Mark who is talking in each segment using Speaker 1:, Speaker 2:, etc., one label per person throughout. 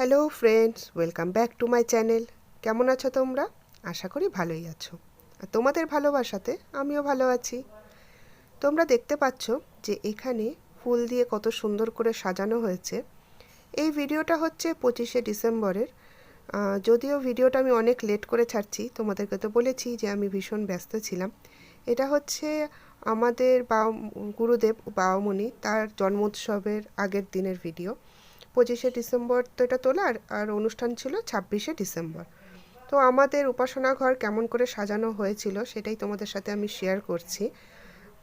Speaker 1: Hello friends, welcome back to my channel. কেমন আছো তোমরা? আশা করি ভালোই আছো। আর তোমাদের ভালোবাসাতে আমিও ভালো আছি। তোমরা দেখতে পাচ্ছ যে এখানে ফুল দিয়ে কত সুন্দর করে সাজানো হয়েছে। এই ভিডিওটা হচ্ছে পঁচিশে ডিসেম্বরের। যদিও ভিডিওটা আমি অনেক লেট করে ছাড়ছি, তোমাদেরকে তো বলেছি যে আমি ভীষণ ব্যস্ত ছিলাম। এটা হচ্ছে আমাদের বা গুরুদেব বাবামণি তার জন্মোৎসবের আগের দিনের ভিডিও। পঁচিশে ডিসেম্বর তো এটা তোলার, আর অনুষ্ঠান ছিল ছাব্বিশে ডিসেম্বর। তো আমাদের উপাসনা ঘর কেমন করে সাজানো হয়েছিল সেটাই তোমাদের সাথে আমি শেয়ার করছি।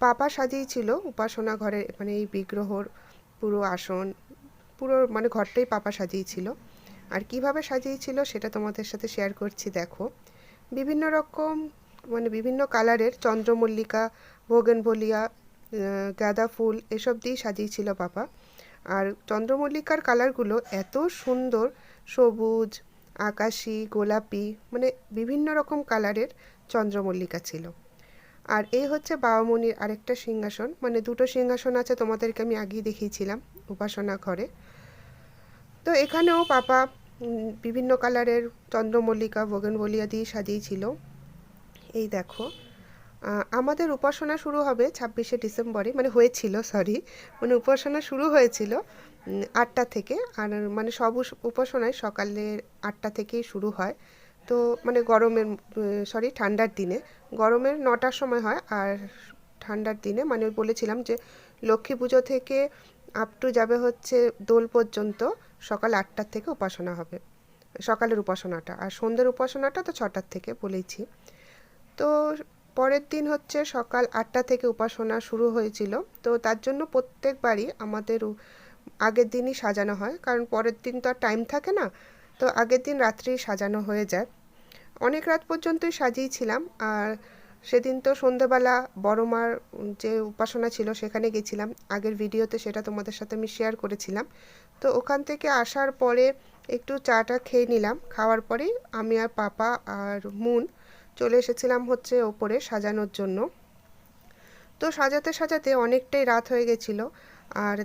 Speaker 1: পাপা সাজিয়েছিল উপাসনা ঘরে মানে এই বিগ্রহর পুরো আসন, পুরো মানে ঘরটাই পাপা সাজিয়েছিল। আর কীভাবে সাজিয়েছিল সেটা তোমাদের সাথে শেয়ার করছি, দেখো। বিভিন্ন রকম মানে বিভিন্ন কালারের চন্দ্রমল্লিকা, ভোগেনভলিয়া গাঁদা ফুল, এসব দিয়েই সাজিয়েছিল পাপা। আর চন্দ্রমল্লিকার কালারগুলো এত সুন্দর, সবুজ, আকাশি, গোলাপি মানে বিভিন্ন রকম কালারের চন্দ্রমল্লিকা ছিল। আর এই হচ্ছে বাবামণির আরেকটা সিংহাসন মানে দুটো সিংহাসন আছে তোমাদেরকে আমি আগেই দেখিয়েছিলাম উপাসনা ঘরে। তো এখানেও পাপা বিভিন্ন কালারের চন্দ্রমল্লিকা বগেনবলিয়া দিয়ে সাজিয়েছিল। এই দেখো। আমাদের উপাসনা শুরু হবে ছাব্বিশে ডিসেম্বরে মানে হয়েছিল সরি মানে উপাসনা শুরু হয়েছিল আটটা থেকে, আর মানে সব উপাসনায় সকালের আটটা থেকেই শুরু হয়। তো মানে গরমের সরি ঠান্ডার দিনে। গরমের নটার সময় হয়, আর ঠান্ডার দিনে মানে বলেছিলাম যে লক্ষ্মী পুজো থেকে আপ টু যাবে হচ্ছে দোল পর্যন্ত সকাল আটটার থেকে উপাসনা হবে। সকালের উপাসনাটা, আর সন্ধ্যের উপাসনাটা তো ছটার থেকে বলেইছি। তো পরের দিন হচ্ছে সকাল আটটা থেকে উপাসনা শুরু হয়েছিল। তো তার জন্য প্রত্যেকবারই আমাদের আগের দিনই সাজানো হয়, কারণ পরের দিন তো আর টাইম থাকে না। তো আগের দিন রাত্রেই সাজানো হয়ে যায়। অনেক রাত পর্যন্তই সাজিয়েছিলাম, আর সেদিন তো সন্ধেবেলা বড় মার যে উপাসনা ছিল সেখানে গেছিলাম। আগের ভিডিওতে সেটা তোমাদের সাথে আমি শেয়ার করেছিলাম। তো ওখান থেকে আসার পরে একটু চাটা খেয়ে নিলাম। খাওয়ার পরেই আমি আর পাপা আর মুন চলে এসেছিলাম হচ্ছে ওপরে সাজানোর জন্য। তো সাজাতে সাজাতে অনেকটাই রাত হয়ে গেছিল। আর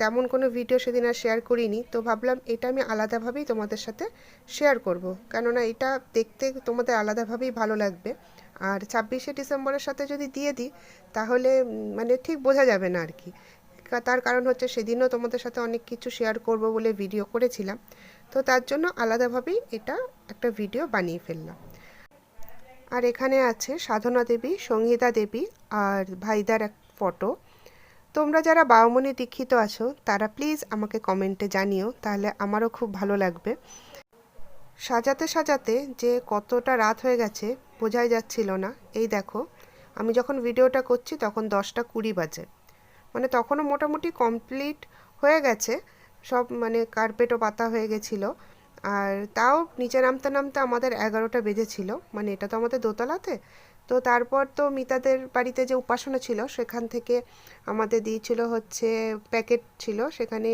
Speaker 1: তেমন কোনো ভিডিও সেদিন আর শেয়ার করিনি। তো ভাবলাম এটা আমি আলাদাভাবেই তোমাদের সাথে শেয়ার করব। কেননা এটা দেখতে তোমাদের আলাদাভাবেই ভালো লাগবে। আর ছাব্বিশে ডিসেম্বরের সাথে যদি দিয়ে দিই, তাহলে মানে ঠিক বোঝা যাবে না আর কি। তার কারণ হচ্ছে সেদিনও তোমাদের সাথে অনেক কিছু শেয়ার করব বলে ভিডিও করেছিলাম। তো তার জন্য আলাদাভাবেই এটা একটা ভিডিও বানিয়ে ফেললাম। আর এখানে আছে সাধনা দেবী সংহিতা দেবী আর ভাইদার এক ফটো। তোমরা যারা বাউমনি দীক্ষিত আছো, তারা প্লিজ আমাকে কমেন্টে জানিও, তাহলে আমারও খুব ভালো লাগবে। সাজাতে সাজাতে যে কতটা রাত হয়ে গেছে, বোঝাই যাচ্ছিল না। এই দেখো, আমি যখন ভিডিওটা করছি তখন দশটা কুড়ি বাজে। মানে তখনও মোটামুটি কমপ্লিট হয়ে গেছে, সব মানে কার্পেটও পাতা হয়ে গেছিল। আর তাও নিচে নামতে নামতে আমাদের এগারোটা বেজেছিল মানে এটা তো আমাদের দোতলাতে। তো তারপর তো মিতাদের বাড়িতে যে উপাসনা ছিল, সেখান থেকে আমাদের দিয়েছিল হচ্ছে প্যাকেট ছিল, সেখানে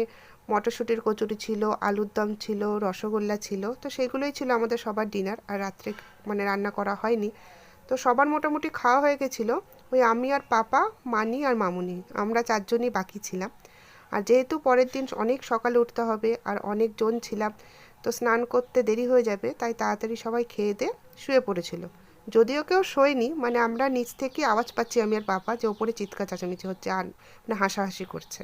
Speaker 1: মটরশুঁটির কচুরি ছিল, আলুর দম ছিল, রসগোল্লা ছিল, তো সেগুলোই ছিল আমাদের সবার ডিনার, আর রাত্রে মানে রান্না করা হয়নি। তো সবার মোটামুটি খাওয়া হয়ে গেছিল, ওই আমি আর পাপা, মানি আর মামুনি, আমরা চারজনই বাকি ছিলাম। আর যেহেতু পরের দিন অনেক সকালে উঠতে হবে, আর অনেক জন ছিলাম তো স্নান করতে দেরি হয়ে যাবে, তাই তাড়াতাড়ি সবাই খেয়ে দিয়ে শুয়ে পড়েছিল। যদিও কেউ শোয়নি মানে আমরা নিচ থেকে আওয়াজ পাচ্ছি আমি আর পাপা যে ওপরে চিৎকার চেঁচামেচি হচ্ছে আর মানে হাসাহাসি করছে।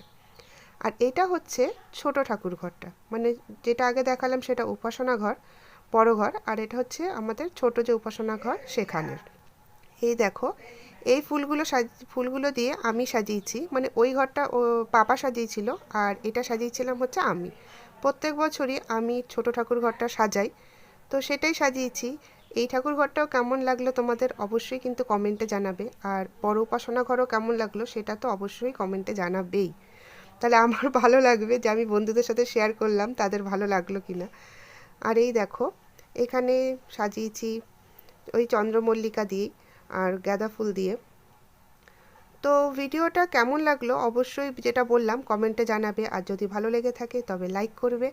Speaker 1: আর এটা হচ্ছে ছোট ঠাকুর ঘরটা মানে যেটা আগে দেখালাম সেটা উপাসনা ঘর, বড় ঘর, আর এটা হচ্ছে আমাদের ছোট যে উপাসনা ঘর সেখানের। এই দেখো, এই ফুলগুলো সাজ, ফুলগুলো দিয়ে আমি সাজিয়েছি মানে ওই ঘরটা ও পাপা সাজিয়েছিল আর এটা সাজিয়েছিলাম হচ্ছে আমি। প্রত্যেক বছরই আমি ছোট ঠাকুর ঘরটা সাজাই। তো সেটাই সাজিয়েছি। এই ঠাকুর ঘরটাও কেমন লাগল তোমাদের অবশ্যই কিন্তু কমেন্টে জানাবে। আর বড় উপাসনা ঘরও কেমন লাগল সেটা তো অবশ্যই কমেন্টে জানাবেই। তাহলে আমার ভালো লাগবে যে আমি বন্ধুদের সাথে শেয়ার করলাম, তাদের ভালো লাগল কিনা। আর এই দেখো, এখানে সাজিয়েছি ওই চন্দ্রমল্লিকা দিয়ে আর গাঁদা ফুল দিয়ে। তো ভিডিওটা কেমন লাগল? অবশ্যই যেটা বললাম কমেন্টে জানাবে। আর যদি ভালো লেগে থাকে, তবে লাইক করবে।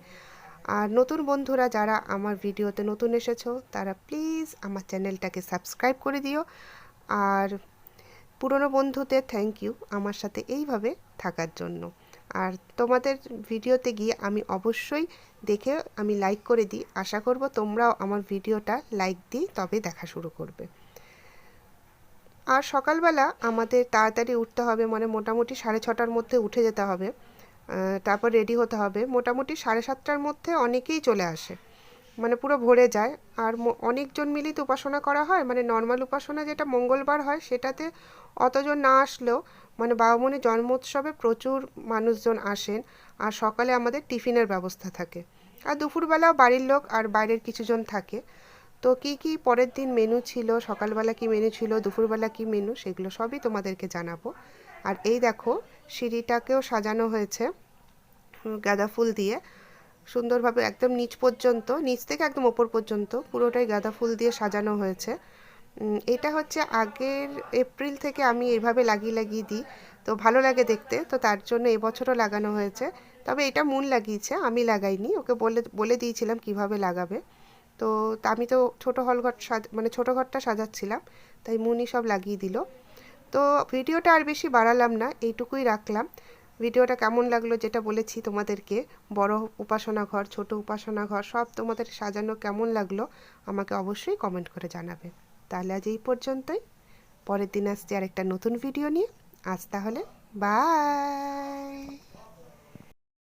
Speaker 1: আর নতুন বন্ধুরা যারা আমার ভিডিওতে নতুন এসেছ, তারা প্লিজ আমার চ্যানেলটাকে সাবস্ক্রাইব করে দিও। আর পুরনো বন্ধুদের থ্যাংক ইউ আমার সাথে এইভাবে থাকার জন্য। আর তোমাদের ভিডিওতে গিয়ে আমি অবশ্যই দেখে আমি লাইক করে দিই। আশা করব তোমরাও আমার ভিডিওটা লাইক দিই তবে দেখা শুরু করবে। আর সকালবেলা আমাদের তাড়াতাড়ি উঠতে হবে মানে মোটামুটি সাড়ে ছটার মধ্যে উঠে যেতে হবে। তারপর রেডি হতে হবে। মোটামুটি সাড়ে সাতটার মধ্যে অনেকেই চলে আসে মানে পুরো ভরে যায়। আর অনেকজন মিলিত উপাসনা করা হয় মানে নর্মাল উপাসনা যেটা মঙ্গলবার হয় সেটাতে অতজন না আসলেও মানে বাবামণি জন্মোৎসবে প্রচুর মানুষজন আসেন। আর সকালে আমাদের টিফিনের ব্যবস্থা থাকে। আর দুপুরবেলাও বাড়ির লোক আর বাইরের কিছুজন থাকে। তো কি কি পরের দিন মেনু ছিল? সকালবেলা কি মেনু ছিল? দুপুরবেলা কি মেনু সেগুলো সবই তোমাদেরকে জানাব। আর এই দেখো, সিঁড়িটাকেও সাজানো হয়েছে গাঁদা ফুল দিয়ে। সুন্দরভাবে একদম নিচ পর্যন্ত, নিচ থেকে একদম ওপর পর্যন্ত পুরোটাই গাঁদা ফুল দিয়ে সাজানো হয়েছে। এটা হচ্ছে আগের এপ্রিল থেকে আমি এইভাবে লাগিয়ে লাগিয়ে দিই। তো ভালো লাগে দেখতে, তো তার জন্য এবছরও লাগানো হয়েছে। তবে এটা মুন লাগিয়েছে, আমি লাগাইনি। ওকে বলে বলে দিয়েছিলাম কীভাবে লাগাবে। তো আমি তো ছোটো হল ঘর মানে ছোটো ঘরটা সাজাচ্ছিলাম, তাই মুনি সব লাগিয়ে দিল। তো ভিডিওটা আর বেশি বাড়ালাম না, এইটুকুই রাখলাম। ভিডিওটা কেমন লাগল যেটা বলেছি তোমাদেরকে, বড় উপাসনা ঘর, ছোট উপাসনা ঘর, সব তোমাদের সাজানো কেমন লাগল আমাকে অবশ্যই কমেন্ট করে জানাবে। তাহলে আজ এই পর্যন্তই। পরের দিন আসছি আর একটা নতুন ভিডিও নিয়ে। আজ তাহলে বাই